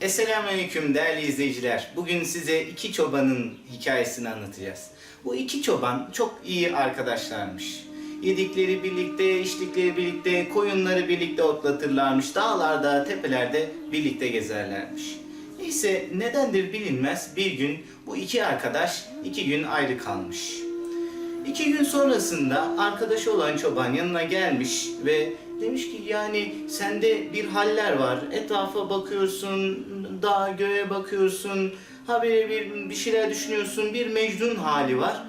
Esselamu değerli izleyiciler. Bugün size iki çobanın hikayesini anlatacağız. Bu iki çoban çok iyi arkadaşlarmış. Yedikleri birlikte, içtikleri birlikte, koyunları birlikte otlatırlarmış. Dağlarda, tepelerde birlikte gezerlermiş. Neyse nedendir bilinmez bir gün bu iki arkadaş iki gün ayrı kalmış. İki gün sonrasında arkadaşı olan çoban yanına gelmiş ve demiş ki yani sende bir haller var. Etrafa bakıyorsun, dağa göğe bakıyorsun, habere bir, bir şeyler düşünüyorsun, bir mecnun hali var.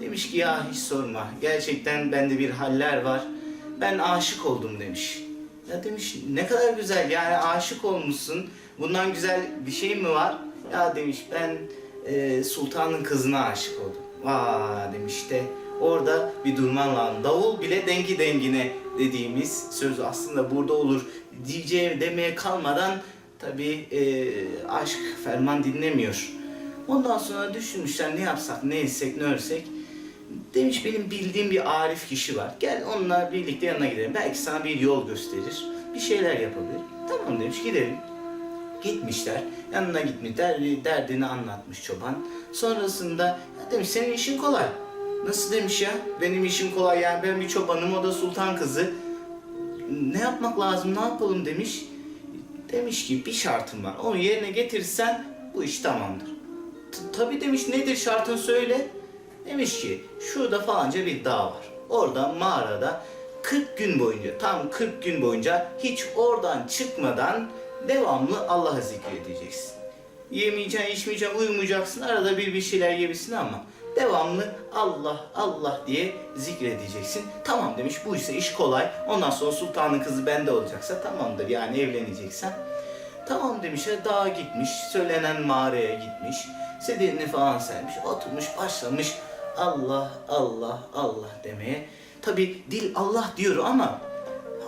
Demiş ki ya hiç sorma, gerçekten bende bir haller var. Ben aşık oldum demiş. Ya demiş ne kadar güzel yani aşık olmuşsun. Bundan güzel bir şey mi var? Ya demiş ben e, sultanın kızına aşık oldum. Vaa demiş işte orada bir durman lazım. Davul bile dengi dengine dediğimiz söz aslında burada olur diyeceğim demeye kalmadan tabi aşk ferman dinlemiyor. Ondan sonra düşünmüşler ne yapsak, ne etsek, ne örsek. Demiş benim bildiğim bir arif kişi var. Gel onunla birlikte yanına gidelim. Belki sana bir yol gösterir. Bir şeyler yapabilir. Tamam demiş gidelim. Gitmişler. Yanına gitmiş. Der, derdini anlatmış çoban. Sonrasında demiş senin işin kolay. Nasıl demiş ya? Benim işim kolay yani ben bir çobanım o da sultan kızı. Ne yapmak lazım ne yapalım demiş. Demiş ki bir şartım var. Onu yerine getirirsen bu iş tamamdır. T- Tabii demiş nedir şartın söyle. Demiş ki şurada falanca bir dağ var. Orada mağarada 40 gün boyunca tam 40 gün boyunca hiç oradan çıkmadan devamlı Allah'ı zikredeceksin. Yemeyeceksin, içmeyeceksin, uyumayacaksın. Arada bir bir şeyler yebilsin ama devamlı Allah Allah diye zikredeceksin. Tamam demiş bu ise iş kolay. Ondan sonra sultanın kızı bende olacaksa tamamdır yani evleneceksen. Tamam demiş ya dağa gitmiş, söylenen mağaraya gitmiş, sedirini falan sermiş, oturmuş başlamış Allah Allah Allah demeye. Tabi dil Allah diyor ama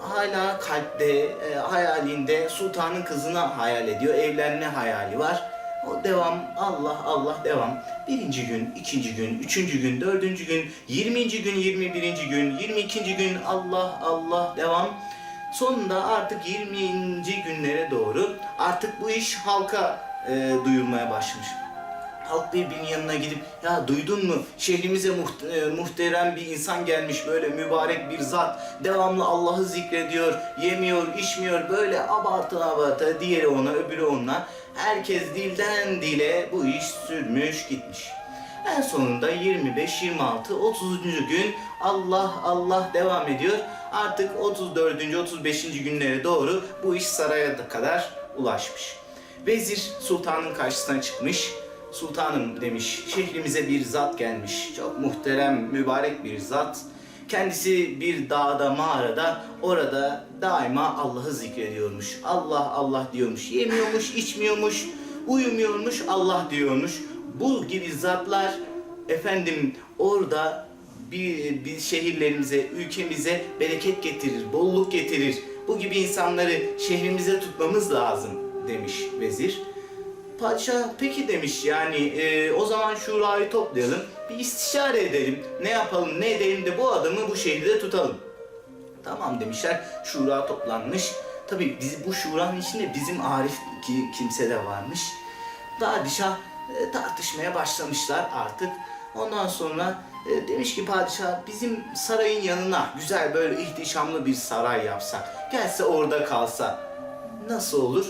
hala kalpte, e, hayalinde sultanın kızına hayal ediyor, evlenme hayali var. O devam, Allah Allah devam. Birinci gün, ikinci gün, üçüncü gün, dördüncü gün, yirminci gün, yirmi birinci gün, yirmi ikinci gün Allah Allah devam. Sonunda artık 20. günlere doğru artık bu iş halka e, duyulmaya başlamış. Halk birbirinin yanına gidip ya duydun mu şehrimize muht- e, muhterem bir insan gelmiş böyle mübarek bir zat devamlı Allah'ı zikrediyor yemiyor içmiyor böyle abartı abartı diğeri ona öbürü ona herkes dilden dile bu iş sürmüş gitmiş. En sonunda 25, 26, 30. gün Allah Allah devam ediyor. Artık 34. 35. günlere doğru bu iş saraya da kadar ulaşmış. Vezir sultanın karşısına çıkmış. Sultanım demiş, şehrimize bir zat gelmiş. Çok muhterem, mübarek bir zat. Kendisi bir dağda, mağarada, orada daima Allah'ı zikrediyormuş. Allah Allah diyormuş. Yemiyormuş, içmiyormuş, uyumuyormuş, Allah diyormuş. Bu gibi zatlar efendim orada bir, bir şehirlerimize, ülkemize bereket getirir, bolluk getirir. Bu gibi insanları şehrimize tutmamız lazım demiş vezir. Padişah peki demiş yani e, o zaman şurayı toplayalım, bir istişare edelim. Ne yapalım ne edelim de bu adamı bu şehirde tutalım. Tamam demişler. Şura toplanmış. Tabii biz, bu şuranın içinde bizim Arif ki, kimse de varmış. Padişah e, tartışmaya başlamışlar artık. Ondan sonra e, demiş ki padişah bizim sarayın yanına güzel böyle ihtişamlı bir saray yapsak. Gelse orada kalsa nasıl olur?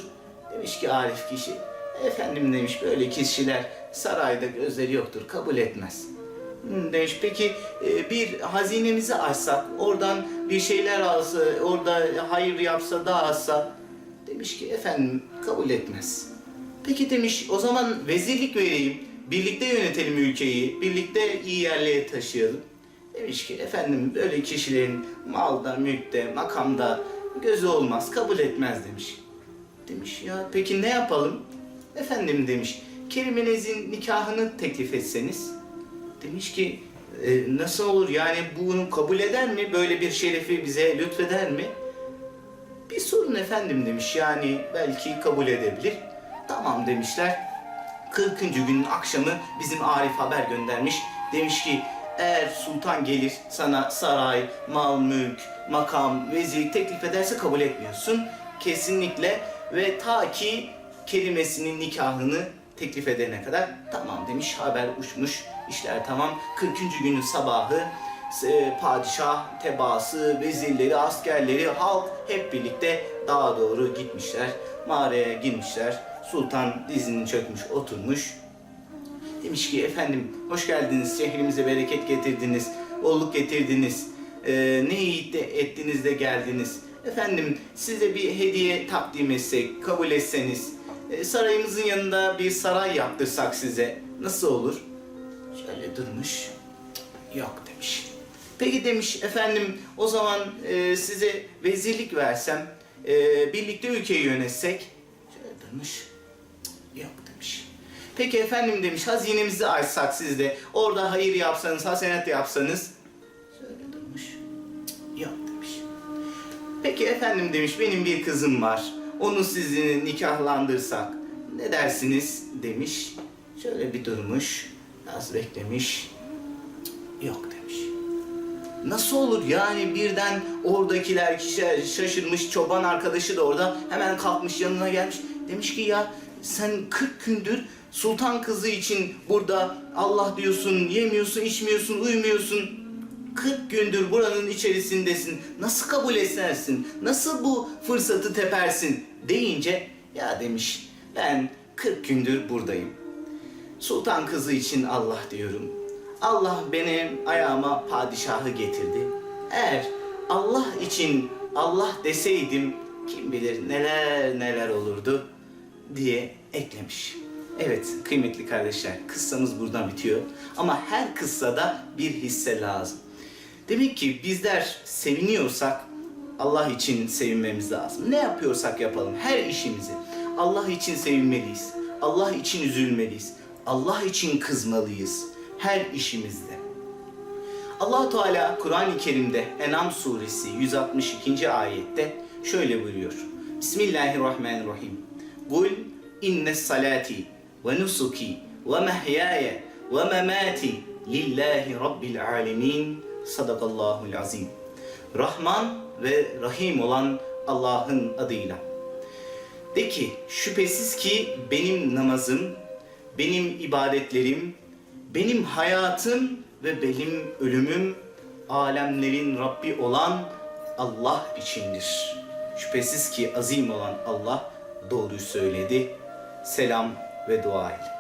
Demiş ki Arif kişi. Efendim demiş böyle kişiler sarayda gözleri yoktur kabul etmez. Demiş peki e, bir hazinemizi açsak oradan bir şeyler alsa orada hayır yapsa dağıtsa demiş ki efendim kabul etmez. Peki demiş o zaman vezirlik vereyim birlikte yönetelim ülkeyi birlikte iyi yerlere taşıyalım. Demiş ki efendim böyle kişilerin malda, mülkte, makamda gözü olmaz kabul etmez demiş. Demiş ya peki ne yapalım? Efendim demiş Kerimenez'in nikahını teklif etseniz. Demiş ki "E, nasıl olur yani bunu kabul eder mi? Böyle bir şerefi bize lütfeder mi? Bir sorun efendim demiş yani belki kabul edebilir. Tamam demişler. 40. günün akşamı bizim Arif haber göndermiş. Demiş ki eğer sultan gelir sana saray, mal, mülk, makam, vezir teklif ederse kabul etmiyorsun. Kesinlikle ve ta ki kelimesinin nikahını teklif edene kadar tamam demiş haber uçmuş işler tamam 40. günün sabahı e, padişah, tebaası, vezirleri, askerleri, halk hep birlikte dağa doğru gitmişler. Mağaraya girmişler. Sultan dizini çökmüş, oturmuş. Demiş ki efendim hoş geldiniz, şehrimize bereket getirdiniz, bolluk getirdiniz. Ee, ne iyi de ettiniz de geldiniz. Efendim size bir hediye takdim etsek, kabul etseniz, sarayımızın yanında bir saray yaptırsak size nasıl olur? Şöyle durmuş, "Cık, yok demiş. Peki demiş efendim o zaman e, size vezirlik versem, e, birlikte ülkeyi yönetsek? Şöyle durmuş, "Cık, yok demiş. Peki efendim demiş hazinemizi açsak siz de orada hayır yapsanız, hasenet yapsanız? Şöyle durmuş, "Cık, yok demiş. Peki efendim demiş benim bir kızım var. Onu sizinle nikahlandırsak ne dersiniz demiş. Şöyle bir durmuş. Biraz beklemiş. "Cık, Yok demiş. Nasıl olur yani birden oradakiler şaşırmış çoban arkadaşı da orada hemen kalkmış yanına gelmiş. Demiş ki ya sen 40 gündür sultan kızı için burada Allah diyorsun yemiyorsun içmiyorsun uyumuyorsun. 40 gündür buranın içerisindesin. Nasıl kabul edersin? Nasıl bu fırsatı tepersin? Deyince ya demiş ben 40 gündür buradayım. Sultan kızı için Allah diyorum. Allah benim ayağıma padişahı getirdi. Eğer Allah için Allah deseydim kim bilir neler neler olurdu diye eklemiş. Evet kıymetli kardeşler kıssamız buradan bitiyor. Ama her kıssada bir hisse lazım. Demek ki bizler seviniyorsak Allah için sevinmemiz lazım. Ne yapıyorsak yapalım her işimizi Allah için sevinmeliyiz. Allah için üzülmeliyiz. Allah için kızmalıyız her işimizde. allah Teala Kur'an-ı Kerim'de Enam suresi 162. ayette şöyle buyuruyor. Bismillahirrahmanirrahim. Kul inne salati ve nusuki ve mehyaya ve memati lillahi rabbil alemin. Sadakallahul azim. Rahman ve Rahim olan Allah'ın adıyla. De ki şüphesiz ki benim namazım, benim ibadetlerim, benim hayatım ve benim ölümüm alemlerin Rabbi olan Allah içindir. Şüphesiz ki azim olan Allah doğruyu söyledi. Selam ve dua ile.